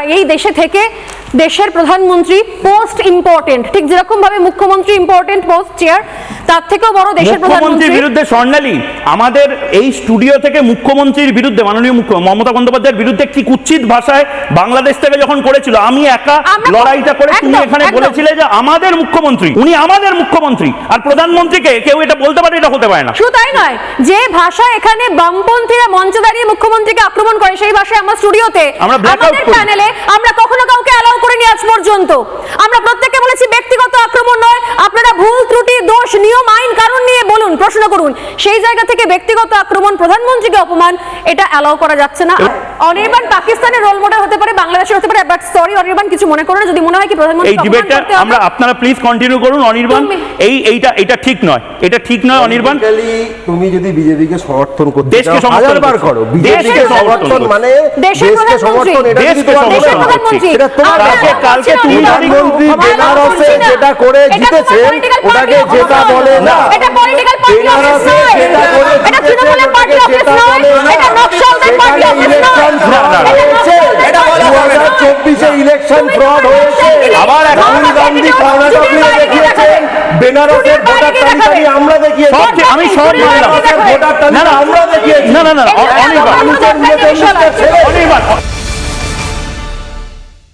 ভা- এই দেশে থেকে দেশের প্রধানমন্ত্রী পোস্ট ইম্পর্টেন্ট ঠিক যেরকম ভাবে মুখ্যমন্ত্রী ইম্পর্টেন্ট পোস্ট চেয়ার তার থেকেও বড় দেশের মুখ্যমন্ত্রীর প্রধানমন্ত্রী বিরুদ্ধে স্বর্ণালী আমাদের এই স্টুডিও থেকে মুখ্যমন্ত্রীর বিরুদ্ধে মাননীয় মুখ্য মমতা বন্দ্যোপাধ্যায়ের বিরুদ্ধে কি কুৎসিত ভাষায় বাংলাদেশ থেকে যখন করেছিল আমি একা লড়াইটা করে তুমি এখানে বলেছিলে যে আমাদের মুখ্যমন্ত্রী উনি আমাদের মুখ্যমন্ত্রী আর প্রধানমন্ত্রীকে কেউ এটা বলতে পারে এটা হতে পারে না। শুধু তাই নয় যে ভাষা এখানে বামপন্থীরা মঞ্চে দাঁড়িয়ে মুখ্যমন্ত্রীকে আক্রমণ করে সেই ভাষায় আমার স্টুডিওতে আমরা আমাদের প্যানেলে আমরা কখনো কাউকে অ্যালাউ করিনি আজ পর্যন্ত। আমরা প্রত্যেককে বলেছি ব্যক্তিগত আক্রমণ নয়, আপনারা ভুল, ত্রুটি, দোষ, নিয়ম, আইন কারণ নিয়ে বলুন, প্রশ্ন করুন। সেই জায়গা থেকে ব্যক্তিগত আক্রমণ প্রধানমন্ত্রীকে অপমান, এটা অ্যালাউ করা যাচ্ছে না। অনির্বাণ পাকিস্তানের রোল মডেল হতে পারে বাংলাদেশের হতে পারে বাট সরি অনির্বাণ কিছু মনে করো না যদি মনে হয় কি প্রধানমন্ত্রী এই ডিবেটটা আমরা আপনারা প্লিজ কন্টিনিউ করুন অনির্বাণ এই এইটা এটা ঠিক নয় এটা ঠিক নয় অনির্বাণ তুমি যদি বিজেপিকে সমর্থন করতে দেশকে সমর্থন। করো দেশকে বিজেপিকে সমর্থন মানে দেশের দেশকে প্রধানমন্ত্রী। সমর্থন এটা দেশকে তোমার সমর্থন। এটা তোমার আমরা কালকে তুমি। প্রধানমন্ত্রী বেনারসে যেটা করে party ওটাকে যেটা বলে না এটা party office বেনারসে নয়। এটা তৃণমূলের office যেটা নয়। এটা নকশালদের party সেখানে office ইলেকশন নয়। ফ্রড না, না। হয়েছে এটা বলা যাবে না। 2024 এ ইলেকশন ফ্রড হয়েছে। আবার এক- রাহুল গান্ধী কর্ণাটক নিয়ে দেখিয়েছেন বেনারসের ভোটার তালিকা আমরা দেখিয়েছি। আমি সব মানলাম। ভোটার। তালিকা আমরা দেখিয়েছি। না না না অনির্বাণ। অনির্বাণ